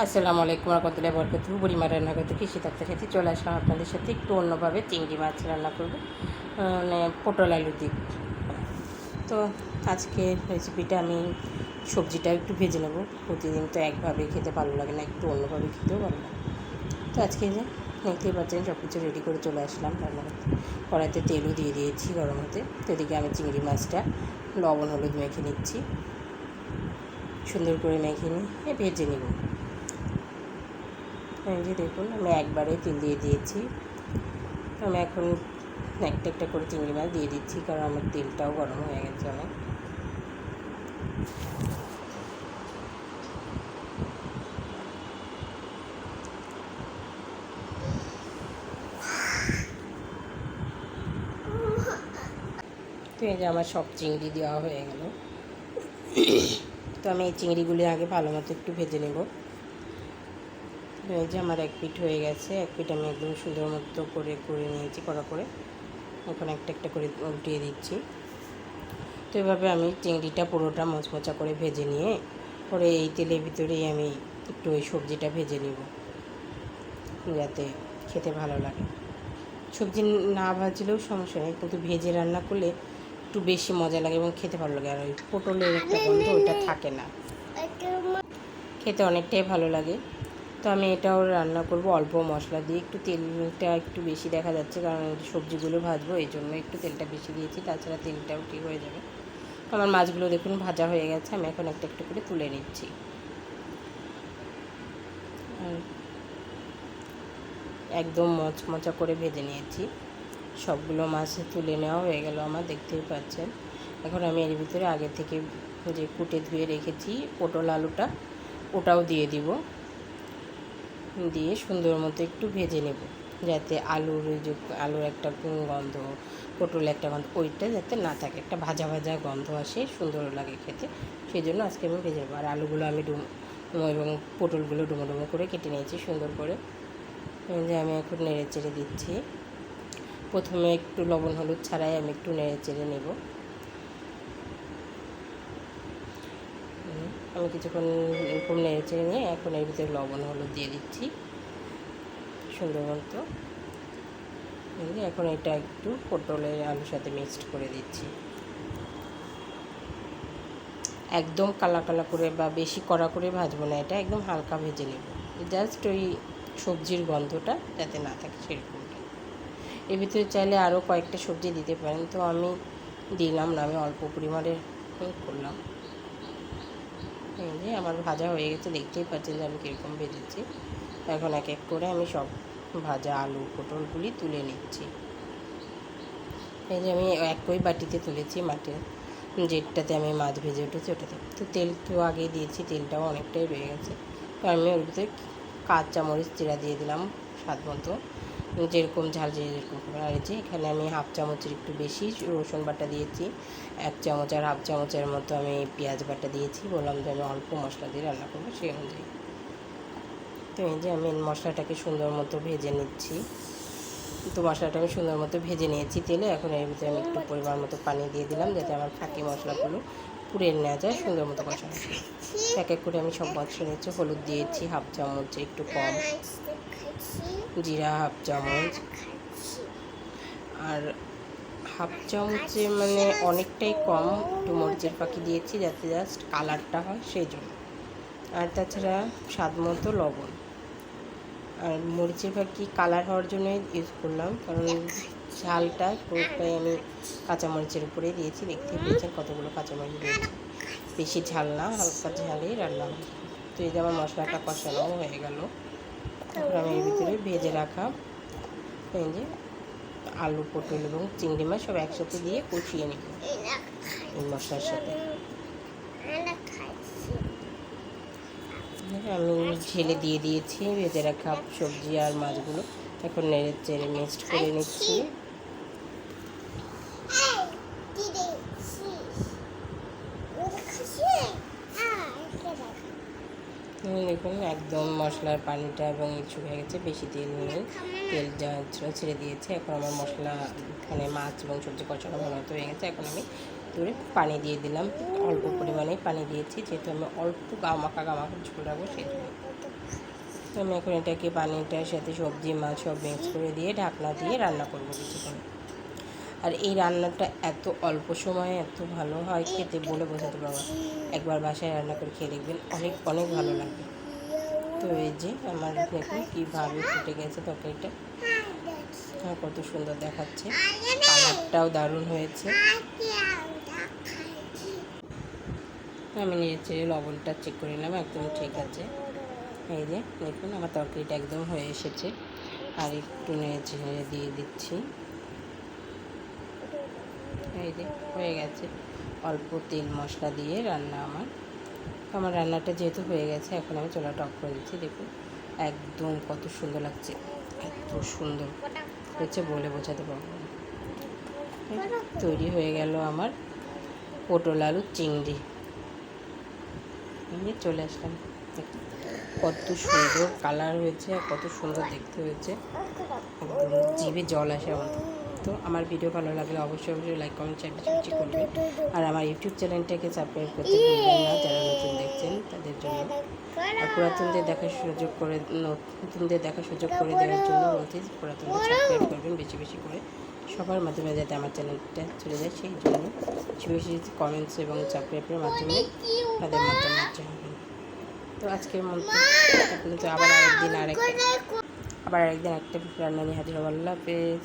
আসসালামু আলাইকুম রহমতুল্লাহ বরকত বুড়িমা রান্না করতে কৃষি তত্ত্বের সাথে চলে আসলাম আপনাদের সাথে। একটু অন্যভাবে চিংড়ি মাছ রান্না করব। মানে পটল আলু দিক তো আজকে রেসিপিটা আমি সবজিটা একটু ভেজে নেব। প্রতিদিন তো একভাবে খেতে ভালো লাগে না, একটু অন্যভাবে খেতেও ভালো লাগে। তো আজকে যে দেখতেই পাচ্ছেন সব কিছু রেডি করে চলে আসলাম রান্না করতে কড়াইতে তেলও দিয়ে দিয়েছি গরম হতে। তো এদিকে আমি চিংড়ি মাছটা লবণ, হলুদ মেখে নিচ্ছি। সুন্দর করে মেখে নিয়ে ভেজে নেব। এই যে দেখুন, আমি একবারে তেল দিয়ে দিয়েছি। আমি এখন একটা একটা করে চিংড়ি মাছ দিয়ে দিচ্ছি, কারণ আমার তেলটাও গরম হয়ে গেছে অনেক। তো এই যে আমার সব চিংড়ি দেওয়া হয়ে গেল। তো আমি এই চিংড়িগুলি আগে ভালো মতো একটু ভেজে নেব। এই যে আমার এক পিঠ হয়ে গেছে, এক পিঠ আমি একদম সুন্দর মতো করে করে নিয়েছি করা করে। এখন একটা একটা করে উল্টিয়ে দিচ্ছি। তো এভাবে আমি চিংড়িটা পুরোটা মচমচা করে ভেজে নিয়ে, পরে এই তেলের ভিতরেই আমি একটু ওই সবজিটা ভেজে নেব, যাতে খেতে ভালো লাগে। সবজি না ভাজলেও সমস্যা নেই, কিন্তু ভেজে রান্না করলে একটু বেশি মজা লাগে এবং খেতে ভালো লাগে। আর ওই পটলের একটা গন্ধ, ওইটা থাকে না। খেতে অনেকটাই ভালো লাগে। তো আমি এটাও রান্না করব, অল্প মশলা দিয়ে। একটু তেলটা একটু বেশি দেখা যাচ্ছে কারণ সবজিগুলো ভাজবো, এই জন্য একটু তেলটা বেশি দিয়েছি। তাছাড়া তেলটাও ঠিক হয়ে যাবে। আমার মাছগুলো দেখুন ভাজা হয়ে গেছে, আমি এখন একটা একটু করে তুলে নিচ্ছি। একদম মচমচা করে ভেজে নিয়েছি। সবগুলো মাছ তুলে নেওয়া হয়ে গেল আমার, দেখতেই পাচ্ছেন। এখন আমি এর ভিতরে আগে থেকে যে কুটে ধুয়ে রেখেছি পটল আলুটা, ওটাও দিয়ে দিব। দিয়ে সুন্দর মতো একটু ভেজে নেব, যাতে আলুর ওই যে আলুর একটা গন্ধ পটল একটা গন্ধ, ওইটা যাতে না থাকে। একটা ভাজা ভাজা গন্ধ আসে, সুন্দর লাগে খেতে। সেই জন্য আজকে আমি ভেজে নেব। আর আলুগুলো আমি ডুম, এবং পটলগুলো ডুমো ডুমো করে কেটে নিয়েছি সুন্দর করে। যে আমি এখন নেড়ে চেড়ে দিচ্ছি। প্রথমে একটু লবণ হলুদ ছাড়াই আমি একটু নেড়ে চেড়ে নেব। আমি কিছুক্ষণ এরকম নেড়ে চেড়ে নিয়ে এখন এর ভিতরে লবণ, হলুদ দিয়ে দিচ্ছি। সুন্দর মতো। এখন এটা একটু পটলের আলুর সাথে মিক্সড করে দিচ্ছি। একদম কালা কালা করে বা বেশি কড়া করে ভাজবো না, এটা একদম হালকা ভেজে নেব। জাস্ট ওই সবজির গন্ধটা যাতে না থাকে সেরকমটা এর ভিতরে চাইলে আরও কয়েকটা সবজি দিতে পারেন। তো আমি দিলাম না, আমি অল্প পরিমাণে করলাম। এই যে আমার ভাজা হয়ে গেছে, দেখতেই পাচ্ছেন যে আমি কীরকম ভেজেছি। এখন এক এক করে আমি সব ভাজা, আলু, পটলগুলি তুলে নিচ্ছি। এই যে আমি একই বাটিতে তুলেছি, মাটির যেটাতে আমি মাছ ভেজে উঠেছি, ওটাতে। তো তেল তো আগে দিয়েছি, তেলটাও অনেকটাই রয়ে গেছে। আমি ওর ভিতরে কাঁচা মরিচ চিরা দিয়ে দিলাম, স্বাদ মতো। যেরকম ঝাল যে যেরকম আর যে এখানে আমি হাফ চামচের একটু বেশি রসুন বাটা দিয়েছি, এক চামচ আর হাফ চামচের মতো আমি পেঁয়াজ বাটা দিয়েছি। বললাম যে আমি অল্প মশলা দিয়ে রান্না করব সেই অনুযায়ী। তো এই যে আমি মশলাটাকে সুন্দর মতো ভেজে নিচ্ছি। তো মশলাটা আমি সুন্দর মতো ভেজে নিয়েছি তেলে। এখন এর ভিতরে আমি একটু পরিমাণ মতো পানি দিয়ে দিলাম যাতে আমার ফাঁকি মশলাগুলো পুড়ে নেওয়া যায়, সুন্দর মতো কষানো এক এক করে আমি সব মশলা নিচ্ছি হলুদ দিয়েছি, হাফ চামচ একটু কম। জিরা হাফ চামচ। আর হাফ চামচে মানে অনেকটাই কম একটু মরিচের পাখি দিয়েছি যাতে জাস্ট কালারটা হয় সেই জন্য। আর তাছাড়া স্বাদ মতো লবণ। আর মরিচের পাখি কালার হওয়ার জন্যই ইউজ করলাম, কারণ ঝালটা পুরোটাই আমি কাঁচামরিচের উপরে দিয়েছি। দেখতে পেয়েছেন কতগুলো কাঁচামরিচ দিয়েছি। বেশি ঝাল না, হালকা ঝালেই রান্না তো এই যে আমার মশলাটা কষানো হয়ে গেল। তারপর আমি এর ভিতরে ভেজে রাখা এই যে আলু, পটল এবং চিংড়ি মাছ সব একসাথে দিয়ে কষিয়ে নিব এই মশলার সাথে। আমি ঢেলে দিয়ে দিয়েছি, ভেজে রাখা সবজি আর মাছগুলো। এখন নেড়ে চেড়ে মিক্সড করে নিচ্ছি। দেখুন একদম মশলার পানিটা এবং শুকিয়ে গেছে, বেশি তেল নেই। তেল ছেড়ে দিয়েছে, এখন আমার মশলা মানে মাছ এবং সবজি কষানো ভালো মতো হয়ে গেছে, এখন আমি দূরে পানি দিয়ে দিলাম। অল্প পরিমাণে পানি দিয়েছি, যেহেতু আমি অল্প গামাকা গামাকা ঝোল রাখব সেই জন্য। তো আমি এখন এটাকে পানিটার সাথে সবজি, মাছ সব মিক্স করে দিয়ে ঢাকনা দিয়ে রান্না করব কিছুক্ষণ। আর এই রান্নাটা এত অল্প সময়ে এত ভালো হয়, খেতে বলে বোঝাতে পারব একবার বাসায় রান্না করে খেয়ে দেখবেন, অনেক অনেক ভালো লাগবে। তো এই যে আমার দেখুন কীভাবে ফুটে গেছে তরকারিটা। হ্যাঁ কত সুন্দর দেখাচ্ছে। কালারটাও দারুণ হয়েছে। আমি নিয়েছি লবণটা চেক করে নিলাম একদম ঠিক আছে। এই যে দেখুন, আমার তরকারিটা একদম হয়ে এসেছে। আর একটু নেড়ে দিয়ে দিচ্ছি। এই যে হয়ে গেছে। অল্প তেল মশলা দিয়ে রান্না আমার। আমার রান্নাটা যেহেতু হয়ে গেছে, এখন আমি চোলাটা অফ করে দিচ্ছি, দেখুন। একদম কত সুন্দর লাগছে, এত সুন্দর। হচ্ছে বলে বোঝাতে পারব তৈরি হয়ে গেল আমার পটল আলু চিংড়ি। নিয়ে চলে আসলাম। কত সুন্দর কালার হয়েছে আর কত সুন্দর দেখতে হয়েছে। জিভে জল আসে আমার। তো আমার ভিডিও ভালো লাগলে অবশ্যই অবশ্যই লাইক কমেন্ট বেশি করবেন। আর আমার ইউটিউব চ্যানেলটাকে সাবস্ক্রাইব করতে ভুলবেন না যারা নতুন দেখছেন তাদের জন্য। আর পুরাতনদের দেখার সুযোগ করে নতুনদের দেখার সুযোগ করে দেওয়ার জন্য বলছি পুরাতনদের সাবস্ক্রাইব করবেন বেশি বেশি করে। সবার মাধ্যমে যাতে আমার চ্যানেলটা চলে যায় সেই জন্য বেশি বেশি কমেন্টস এবং সাবস্ক্রাইবের মাধ্যমে তাদের মতামত জানাবেন তো আজকের তো আবার আরেকদিন আরেক আবার আরেকদিন একটা রান্না নিয়ে হাজির হব। আল্লাহ হাফেজ।